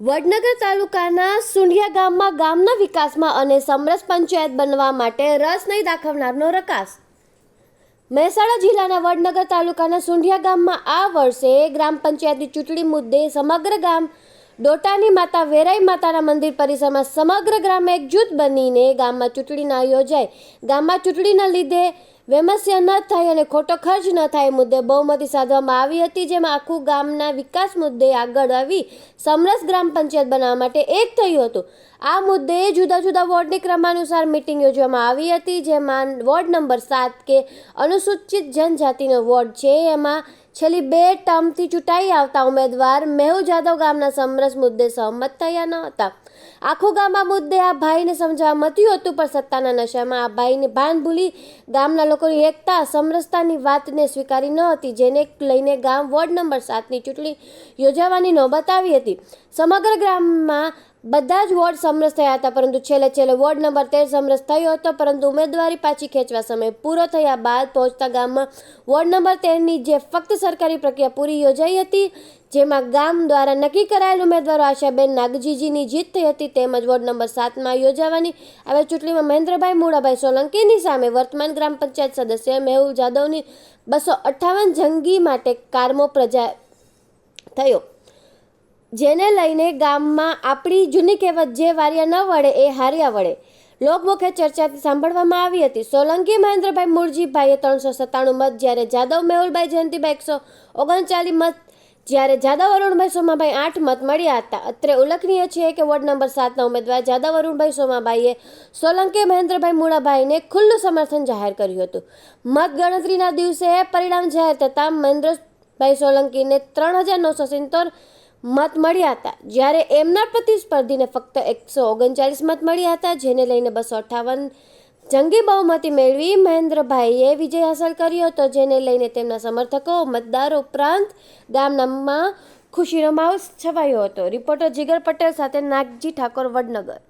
વડનગર તાલુકાના સુંઢિયા ગામમાં ગામના વિકાસમાં અને સમરસ પંચાયત બનવા માટે રસ નહીં દાખવનારનો રકાસ. મહેસાણા જિલ્લાના વડનગર તાલુકાના સુંઢિયા ગામમાં આ વર્ષે ગ્રામ પંચાયતની ચૂંટણી મુદ્દે સમગ્ર ગામ ડોટાની માતા વેરાઈ માતાના મંદિર પરિસરમાં સમગ્ર ગ્રામ એકજૂથ બનીને ગામમાં ચૂંટણી ના યોજાય. ગામમાં ચૂંટણીના લીધે વેમસ્યા ન થાય અને ખોટો ખર્ચ ન થાય મુદ્દે બહુમતી સાધવામાં આવી હતી, જેમાં આખું ગામના વિકાસ મુદ્દે આગળ આવી સમરસ ગ્રામ પંચાયત બનાવવા માટે એક થયું હતું. આ મુદ્દે જુદા જુદા વોર્ડની ક્રમાનુસાર મિટિંગ યોજવામાં આવી હતી, જેમાં વોર્ડ નંબર સાત કે અનુસૂચિત જનજાતિનો વોર્ડ છે, એમાં છેલ્લી બે ટર્મથી ચૂંટાઈ આવતા ઉમેદવાર મેહુલ જાદવ ગામના સમરસ મુદ્દે સહમત થયા ન હતા. આખું ગામ આ મુદ્દે આ ભાઈને સમજાવવા મત્યું હતું, પણ સત્તાના નશામાં આ ભાઈને ભાન ભૂલી ગામના લોકોની એકતા, સમરસતાની વાતને સ્વીકારી ન હતી, જેને લઈને ગામ વોર્ડ નંબર સાતની ચૂંટણી યોજાવાની નોબત આવી હતી. સમગ્ર ગ્રામમાં બધા જ વોર્ડ સમરસ થયા હતા, પરંતુ છેલ્લે છેલ્લે વોર્ડ નંબર તેર સમરસ થયો હતો, પરંતુ ઉમેદવારી પાછી ખેંચવા સમય પૂરો થયા બાદ પહોંચતા ગામમાં વોર્ડ નંબર તેરની જે ફક્ત સરકારી પ્રક્રિયા પૂરી યોજાઈ હતી, જેમાં ગામ દ્વારા નક્કી કરાયેલ ઉમેદવારો આશાબેન નાગજીજીની જીત થઈ હતી, તેમજ વોર્ડ નંબર સાતમાં યોજાવાની આવે ચૂંટણીમાં મહેન્દ્રભાઈ મૂળાભાઈ સોલંકીની સામે વર્તમાન ગ્રામ પંચાયત સદસ્ય મેહુલ જાદવની બસો અઠ્ઠાવન જંગી માટે કારમો પ્રજા થયો. જેને લઈને ગામમાં આપણી જૂની કહેવત જે વાર્યા ન વળે એ હાર્યા વળે. લોકમુખે ચર્ચાથી સાંભળવામાં આવી હતી. સોલંકી મહેન્દ્રભાઈ મૂળજીભાઈએ ત્રણસો સત્તાણું મત જ્યારે જાદવ મેહુલભાઈ જયંતિભાઈ એકસો ઓગણચાલીસ મત, જ્યારે જાદવ અરુણભાઈ સોમાભાઈ આઠ મત મળ્યા હતા. અત્રે ઉલ્લેખનીય છે કે વોર્ડ નંબર સાતના ઉમેદવાર જાદવ અરુણભાઈ સોમાભાઈએ સોલંકી મહેન્દ્રભાઈ મૂળાભાઈને ખુલ્લું સમર્થન જાહેર કર્યું હતું. મત ગણતરીના દિવસે પરિણામ જાહેર થતાં મહેન્દ્રભાઈ સોલંકીને ત્રણ હજાર નવસો સિત્તોર મત મળ્યા હતા. જ્યારે એમના પ્રતિસ્પર્ધીને ફક્ત એકસો ઓગણચાલીસ મત મળ્યા હતા, જેને લઈને બસો અઠ્ઠાવન જંગી બહુમતી મેળવી મહેન્દ્રભાઈએ વિજય હાંસલ કર્યો હતો, જેને લઈને તેમના સમર્થકો મતદારો ઉપરાંત ગામનામાં ખુશીનો માહોલ છવાયો હતો. રિપોર્ટર જીગર પટેલ સાથે નાગજી ઠાકોર, વડનગર.